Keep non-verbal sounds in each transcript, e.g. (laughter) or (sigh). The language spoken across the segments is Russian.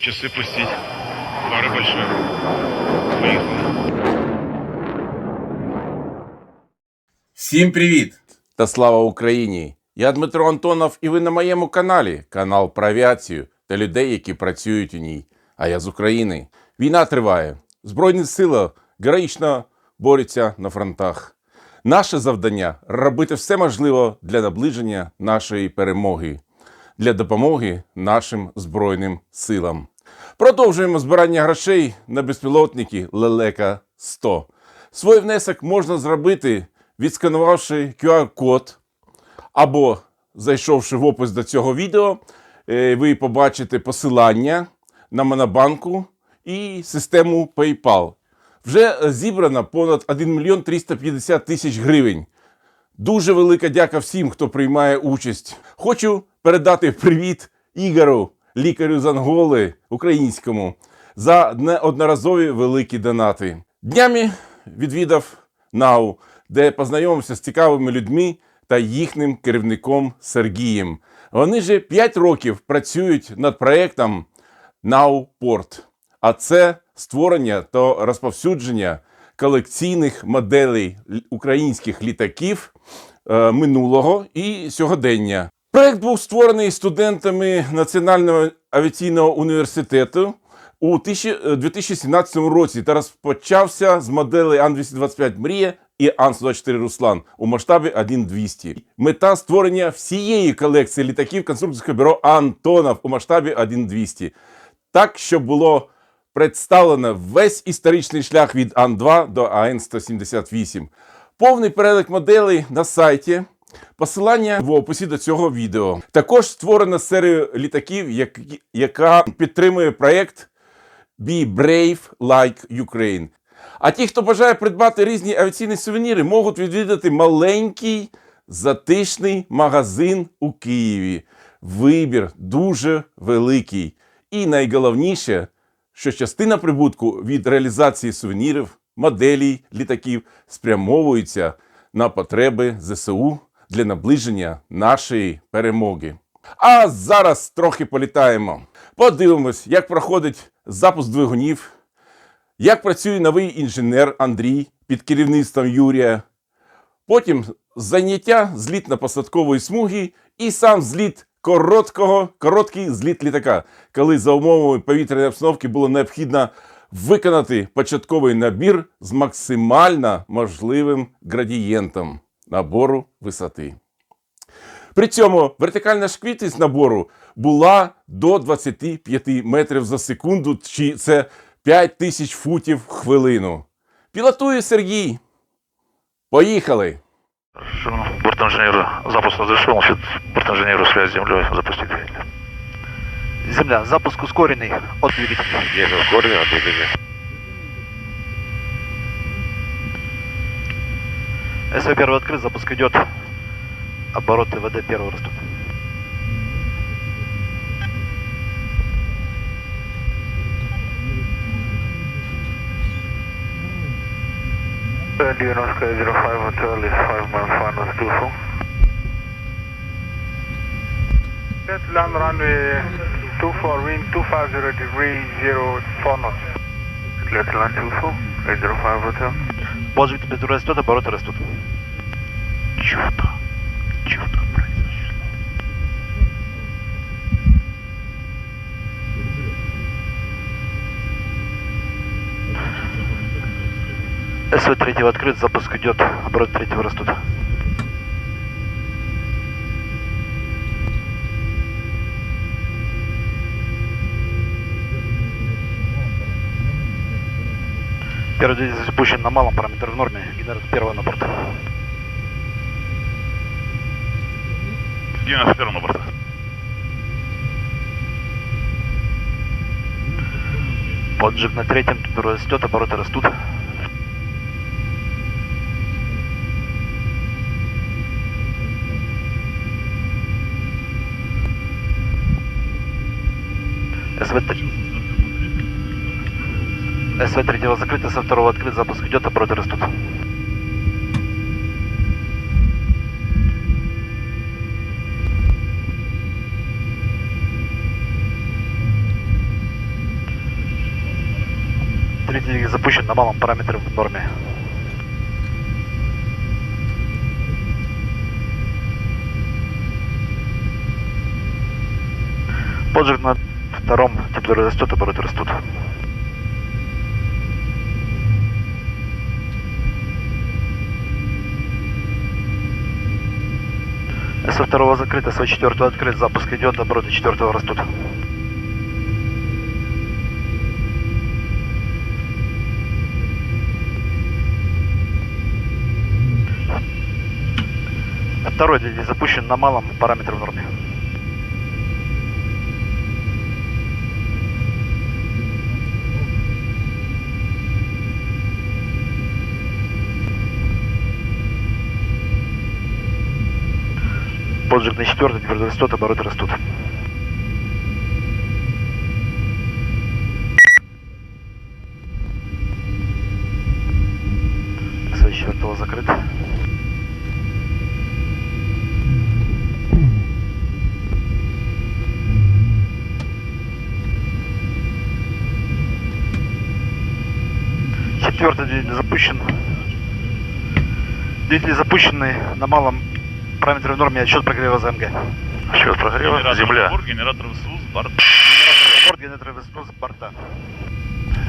Часы пустить. Пара большая. Поехали. Всім привіт та слава Україні! Я Дмитро Антонов, і ви на моєму каналі, канал про авіацію та людей, які працюють у ній. А я з України. Війна триває. Збройні сили героїчно борються на фронтах. Наше завдання робити все можливе для наближення нашої перемоги, для допомоги нашим збройним силам. Продовжуємо збирання грошей на безпілотники Лелека 100. Свій внесок можна зробити, відсканувавши QR-код або зайшовши в опис до цього відео, е, ви побачите посилання на Монобанку і систему PayPal. Вже зібрано понад 1 мільйон 350 тисяч гривень. Дуже велика дяка всім, хто приймає участь. Хочу передати привіт Ігору, лікарю з Анголи українському, за неодноразові великі донати. Днями відвідав НАУ, де познайомився з цікавими людьми та їхнім керівником Сергієм. Вони же 5 років працюють над проектом НАУ Порт. А це створення та розповсюдження колекційних моделей українських літаків е, минулого і сьогодення. Проект був створений студентами Національного авіаційного університету у е, 2017 році та розпочався з моделей Ан-225 Мрія і Ан-124 Руслан у масштабі 1-200. Мета створення всієї колекції літаків конструкторського бюро Антонов у масштабі 1-200. Так, щоб було представлено весь історичний шлях від Ан-2 до АН-178. Повний перелік моделей на сайті. Посилання в описі до цього відео. Також створена серія літаків, які- яка підтримує проєкт Be Brave Like Ukraine. А ті, хто бажає придбати різні авіаційні сувеніри, можуть відвідати маленький затишний магазин у Києві. Вибір дуже великий. І найголовніше, що частина прибутку від реалізації сувенірів, моделей літаків спрямовується на потреби ЗСУ для наближення нашої перемоги. А зараз трохи політаємо. Подивимось, як проходить запуск двигунів, як працює новий інженер Андрій під керівництвом Юрія. Потім заняття злітно-посадкової смуги і сам зліт короткого, короткий зліт літака, коли за умовами повітряної обстановки було необхідно виконати початковий набір з максимально можливим градієнтом набору висоти. При цьому вертикальна швидкість набору була до 25 метрів за секунду, чи це 5 тисяч футів в хвилину. Пілотує Сергій. Поїхали! Хорошо. Запуск разрешен. Значит, бортинженеру связь с землей запустить двигатель. Земля, запуск ускоренный от двигателя. Есть ускорение, двигатель. СВ первый открыт, запуск идет. Обороты ВД первый растут. Indian Oscar 05 Hotel is 5 mile final 24. Let land runway 24, wind 250 degree 04 knots. Let land 24, 805 Hotel. Позже температура растет, обороты растут. Чудо. Чудо произошло. СВ третьего открыт, запуск идет, обороты третьего растут. Первый двигатель запущен на малом параметре в норме. Гидерс первый на борт. Гидерс первый на борт. Поджиг на третьем, тут растет, обороты растут. СВТ СВ-3 дело закрыто, со второго открыт, запуск идет, а обороты растут. Двигатель запущен на малом параметре в норме. Поджиг на втором, температура растет, а обороты растут. Со второго закрыто, с четвертого открыт, запуск идет, обороты четвертого растут. Второй двигатель запущен на малом параметре в норме. Поджиг на четвертый, температура растет, обороты растут. С четвертого закрыт. Четвертый двигатель запущен. Двигатели запущены на малом Параметры в норме, а отсчет прогрева ЗМГ. Отсчет а прогрева, генератор земля. Борт, генератор ВСУС, борт. Борт, генератор ВСУС, борта.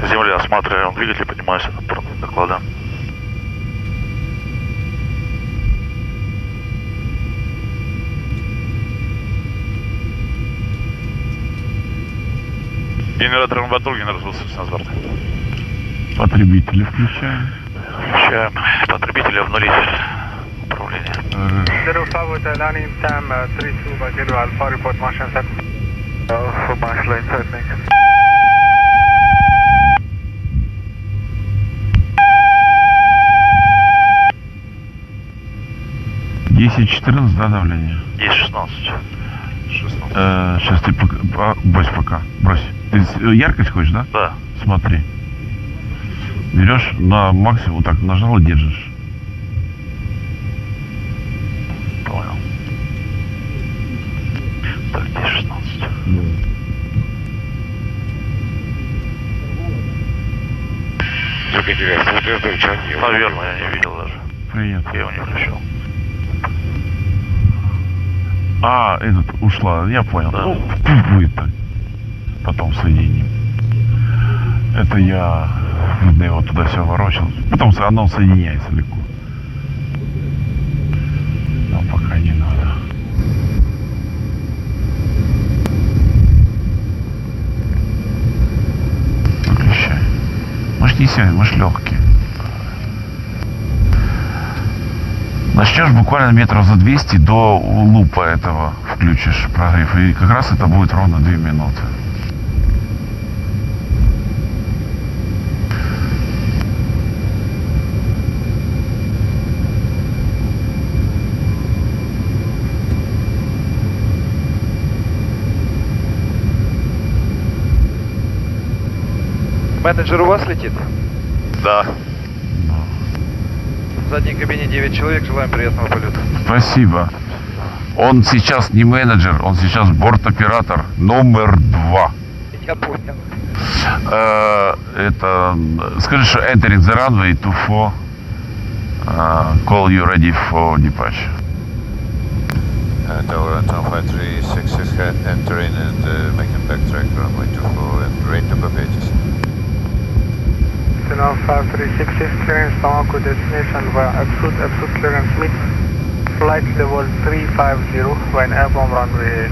Земля, осматриваем двигатель, поднимаюсь на трон доклада. Генератор МВАТУ, генератор ВСУС, на борта. Потребители включаем. Включаем Потребители в управление. управления. Э, 0 forward, landing time uh, 32 by 0 alpha, report Martian set. Uh, for Marshall inside. Десять четырнадцать, да, давление? Десять шестнадцать. Сейчас э, ты пока, брось пока, брось. Ты э, яркость хочешь, да? Да. Смотри. Берешь на максимум, так нажал и держишь. Наверное, я не видел даже. Привет. Я его не включил. А, этот ушла, я понял. Да. Ну, пусть будет так. Потом соединим. Это я, видно, его туда все ворочал. Потом оно соединяется легко. Но пока не надо. Выключай. Не сядь, может легкий. Начнешь буквально метров за 200 до лупа этого включишь прогрев. И как раз это будет ровно 2 минуты. Менеджер у вас летит? Да. В задней кабине 9 человек, желаем приятного полета. Спасибо. Он сейчас не менеджер, он сейчас борт-оператор номер два. Я понял. Э, это скажи, что entering the runway to four. Uh, call you ready for departure. Uh, Tower and Tom 5366 head entering and uh, making backtrack runway 24 and range to Papages. Zero 5366 clearance Bamako destination via absolute absolute clearance meet. Flight level 350 when airborne runway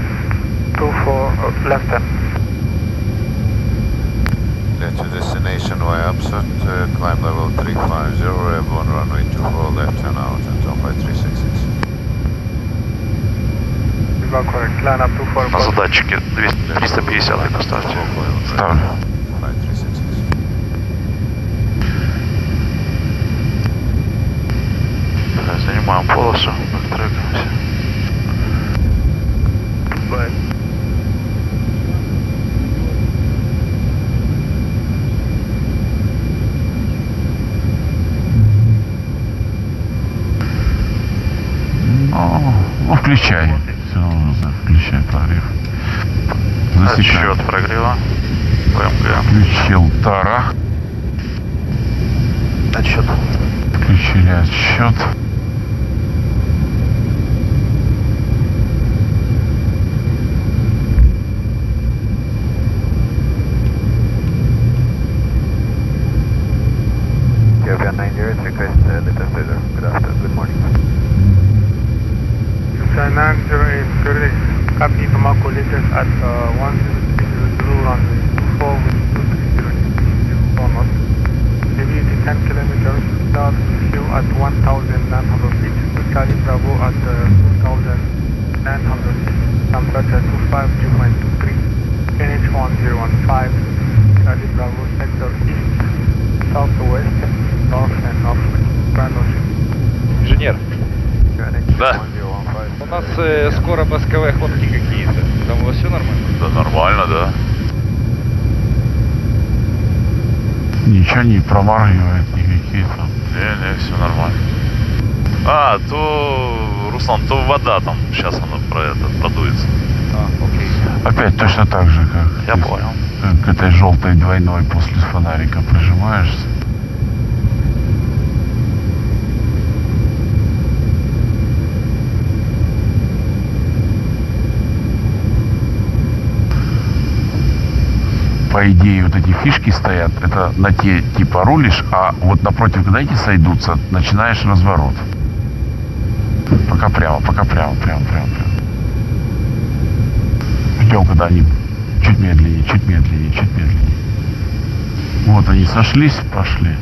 24 uh, left turn. Get to destination via Upsut, uh, climb level 350, airborne runway 24 left turn out and Tom 5366. Correct. Line up to 4 На задатчике 200, 350 поставьте. Ставлю. Занимаем полосу, бэктрекаемся. Ну, э, скоро пусковые хлопки какие-то. Там у вас все нормально? Да нормально, да. Ничего не промаргивает никакие там. Не-не, все нормально. А, то, Руслан, то вода там, сейчас она про это продуется. А, окей. Опять точно так же, как, Я понял. к этой желтой двойной после фонарика прижимаешься. По идее, вот эти фишки стоят, это на те типа рулишь, а вот напротив, когда эти сойдутся, начинаешь разворот. Пока прямо, пока прямо, прямо, прямо, прямо. Ждем, когда они чуть медленнее, чуть медленнее, чуть медленнее. Вот они сошлись, пошли.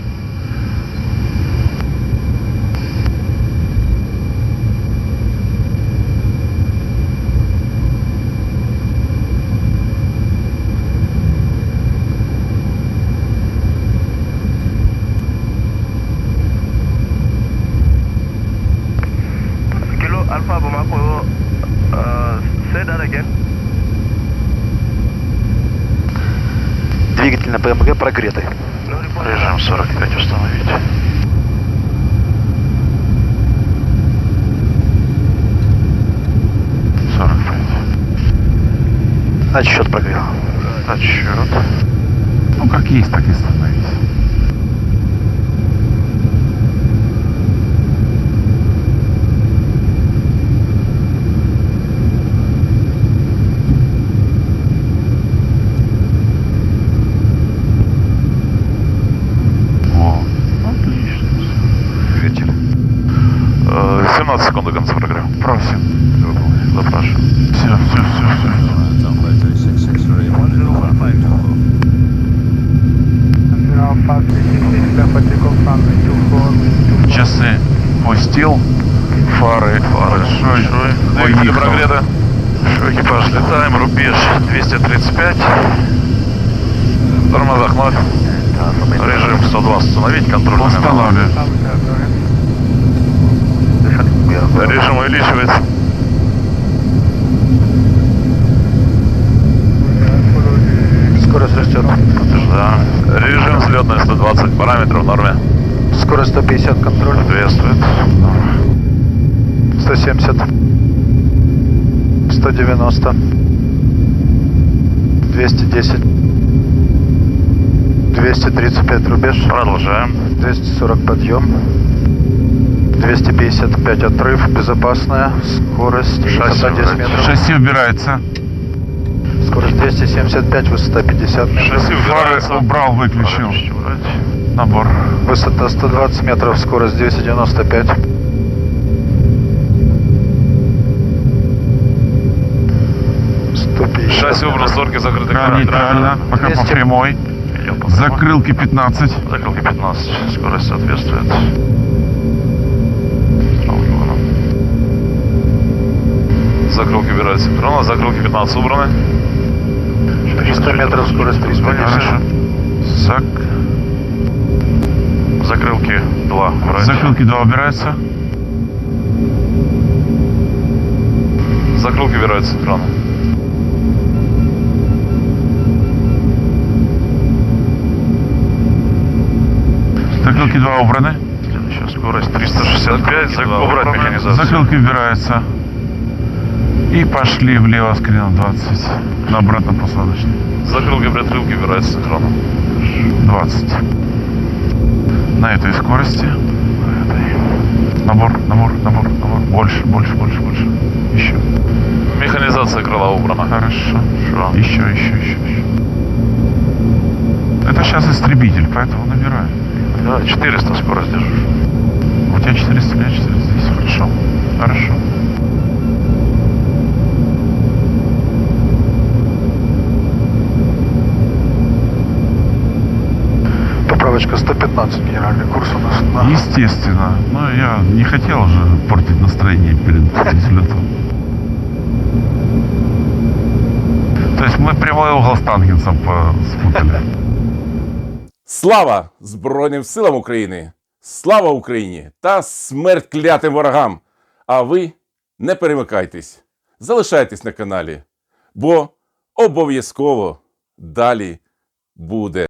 Kilo Alpha Bamako, uh, say that again. Двигатель на ПМГ прогретый. Режим 45 установить. Отсчет прогрел. Отсчет. Ну, как есть, так и становись. Во, отлично. Двигатель. Э, 17 секунд до конца программы. Просим. Запрашиваю. Все, все, все, все. Sunflight 366, ready, 10524. Zero five six six six, left for takeoff runway 24 with 24. Часы пустил, фары, Фары большой. Двигатели поехал. прогреты. Все, экипаж, летаем. Рубеж 235. Тормозах вновь. Режим 120 установить. Контроль. Устанавливаю. Режим увеличивается. Скорость растет. Да. Режим взлетный 120 параметров в норме. Скорость 150 контроль. Соответствует. 170. 190. 210. 235 рубеж. Продолжаем. 240 подъем. 255 отрыв. Безопасная. Скорость. Шасси Высота 10 убрать. метров. Шасси убирается. Скорость 275, высота 50 метров. Шасси убирается. Фары убрал, выключил. Набор. Высота 120 метров, скорость 295. Шасси убрано, створки закрыты. Нейтрально, пока по 200. прямой. Идем по прямой. Закрылки 15. Закрылки 15. Скорость соответствует. Закрылки убираются синхронно. Закрылки 15 убраны. 300 метров, скорость 300 Хорошо. Зак... Закрылки 2 убрать. Закрылки 2 убираются. Закрылки убираются синхронно. Закрылки 2 убраны. Следующая скорость 365. Зак... Убрать механизацию. Закрылки убираются. И пошли влево с креном 20. На обратном посадочный. Закрылки, предкрылки убираются синхронно. 20. На этой скорости. На этой. Набор, набор, набор, набор. Больше, больше, больше, больше. Еще. Механизация крыла убрана. Хорошо. Хорошо. Еще, еще, еще, еще. Это сейчас истребитель, поэтому набираю. Да, 400 скорость держишь. У тебя 400, у меня 400 здесь. Хорошо. Хорошо. Поправочка 115, генеральный курс у нас на... Естественно. Но я не хотел уже портить настроение перед (laughs) взлетом. То есть мы прямой угол с Танкинсом по- спутали. Слава Збройним силам України! Слава Україні та смерть клятим ворогам! А ви не перемикайтесь, залишайтесь на каналі, бо обов'язково далі буде.